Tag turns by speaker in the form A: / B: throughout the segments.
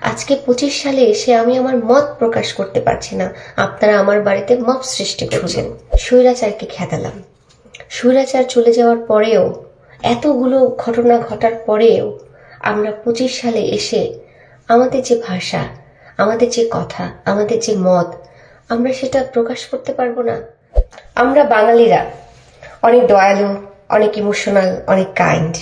A: আজকে পঁচিশ সালে এসে আমি আমার মত প্রকাশ করতে পারছি না। আপনারা আমার বাড়িতে মব সৃষ্টি করছেন। স্বৈরাচারকে খেদালাম স্বৈরাচার চলে যাওয়ার পরেও এতগুলো ঘটনা ঘটার পরেও আমরা পঁচিশ সালে এসে আমাদের যে ভাষা আমাদের যে কথা আমাদের যে মত আমরা সেটা প্রকাশ করতে পারব না। আমরা বাঙালিরা অনেক দয়ালু অনেক ইমোশনাল অনেক কাইন্ড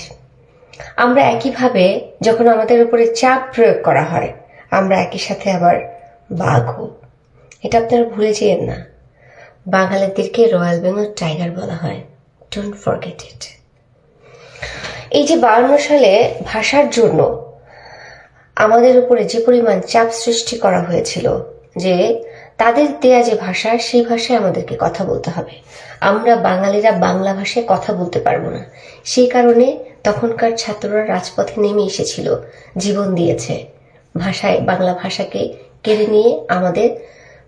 A: আমরা একইভাবে যখন আমাদের উপরে চাপ প্রয়োগ করা হয়, আমরা একই সাথে আবার বাঘও। এটা আপনারা ভুলে যেয়েন না। বাঙালিদেরকে রয়্যাল বেঙ্গল টাইগার বলা হয়। ডোন্ট ফরগেট ইট এই যে বায়ান্ন সালে ভাষার জন্য আমাদের উপরে যে পরিমাণ চাপ সৃষ্টি করা হয়েছিল, যে তাদের দেয়া যে ভাষা, সেই ভাষায় আমাদেরকে কথা বলতে হবে। আমরা বাঙালিরা বাংলা ভাষায় কথা বলতে পারব না। সেই কারণে তখনকার ছাত্ররা রাজপথে নেমে এসেছিল, জীবন দিয়েছে। ভাষায়, বাংলা ভাষাকে কেড়ে নিয়ে আমাদের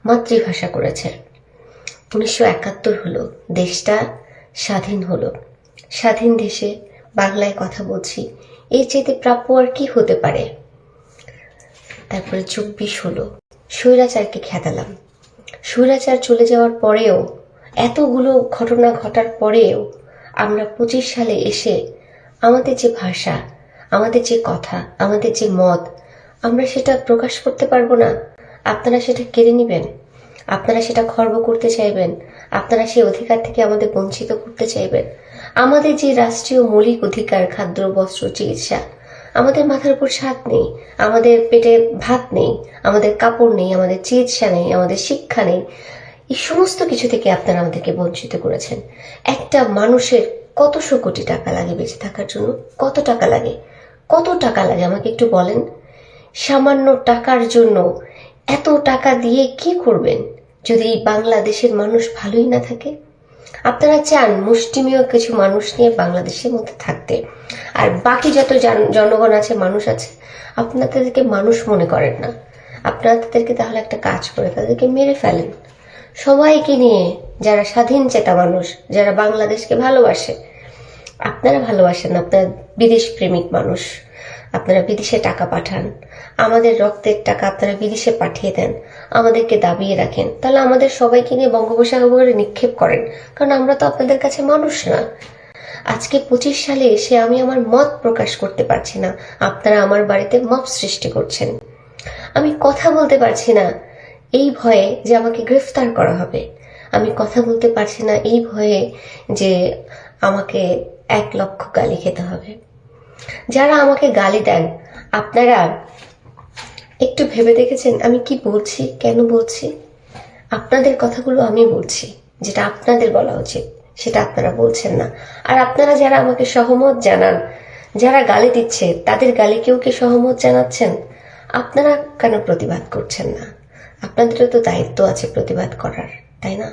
A: মাতৃভাষা করেছে। উনিশশো একাত্তর হলো, দেশটা স্বাধীন হলো। স্বাধীন দেশে বাংলায় কথা বলছি, এর চাইতে প্রাপ্য আর কি হতে পারে? তারপরে চব্বিশ হলো, স্বৈরাচারকে খেদালাম স্বৈরাচার চলে যাওয়ার পরেও, এতগুলো ঘটনা ঘটার পরেও আমরা পঁচিশ সালে এসে আমাদের যে ভাষা, আমাদের যে কথা, আমাদের যে মত, আমরা সেটা প্রকাশ করতে পারব না। আপনারা সেটা কেড়ে নেবেন। আপনারা সেটা খর্ব করতে চাইবেন। আপনারা সেই অধিকার থেকে আমাদের বঞ্চিত করতে চাইবেন। আমাদের যে রাষ্ট্রীয় মৌলিক অধিকার, খাদ্য, বস্ত্র, চিকিৎসা, আমাদের মাথার উপর ছাদ নেই, আমাদের পেটে ভাত নেই, আমাদের কাপড় নেই, আমাদের চিকিৎসা নেই, আমাদের শিক্ষা নেই এই সমস্ত কিছু থেকে আপনারা আমাদেরকে বঞ্চিত করেছেন। একটা মানুষের কতশো কোটি টাকা লাগে বেঁচে থাকার জন্য? কত টাকা লাগে? কত টাকা লাগে? আমাকে একটু বলেন। সামান্য টাকার জন্য এত টাকা দিয়ে কি করবেন যদি বাংলাদেশের মানুষ ভালোই না থাকে? আপনারা চান মুষ্টিমেয় কিছু মানুষ নিয়ে বাংলাদেশের মধ্যে থাকতে। আর বাকি যত জন- জনগণ আছে, মানুষ আছে আপনারা তাদেরকে মানুষ মনে করেন না। আপনারা তাদেরকে তাহলে একটা কাজ করে, তাদেরকে মেরে ফেলেন। সবাইকে নিয়ে যারা স্বাধীন চেতা মানুষ, যারা বাংলাদেশকে ভালোবাসে, আপনারা ভালোবাসেন আপনারা বিদেশ প্রেমিক মানুষ, আপনারা বিদেশে টাকা পাঠান, আমাদের রক্তের টাকা আপনারা বিদেশে পাঠিয়ে দেন, আমাদেরকে দাবিয়ে রাখেন, তাহলে আমাদের সবাইকে নিয়ে বঙ্গোপসাগরে নিক্ষেপ করেন, কারণ আমরা তো আপনাদের কাছে মানুষ না। আজকে পঁচিশ সালে এসে আমি আমার মত প্রকাশ করতে পারছি না, আপনারা আমার বাড়িতে মব সৃষ্টি করছেন। আমি কথা বলতে পারছি না এই ভয়ে যে আমাকে গ্রেফতার করা হবে। আমি কথা বলতে পারছি না এই ভয়ে যে আমাকে এক লক্ষ গালি খেতে হবে। যারা আমাকে গালি দেন, আপনারা একটু ভেবে দেখেছেন আমি কি বলছি, কেন বলছি? আপনাদের কথাগুলো আমি বলছি, যেটা আপনাদের বলা উচিত, সেটা আপনারা বলছেন না। আর আপনারা যারা আমাকে সহমত জানান, যারা গালি দিচ্ছে, তাদের গালিকেও কি সহমত জানাচ্ছেন? আপনারা কেন প্রতিবাদ করছেন না? আপনাদেরও তো দায়িত্ব আছে প্রতিবাদ করার তাই না?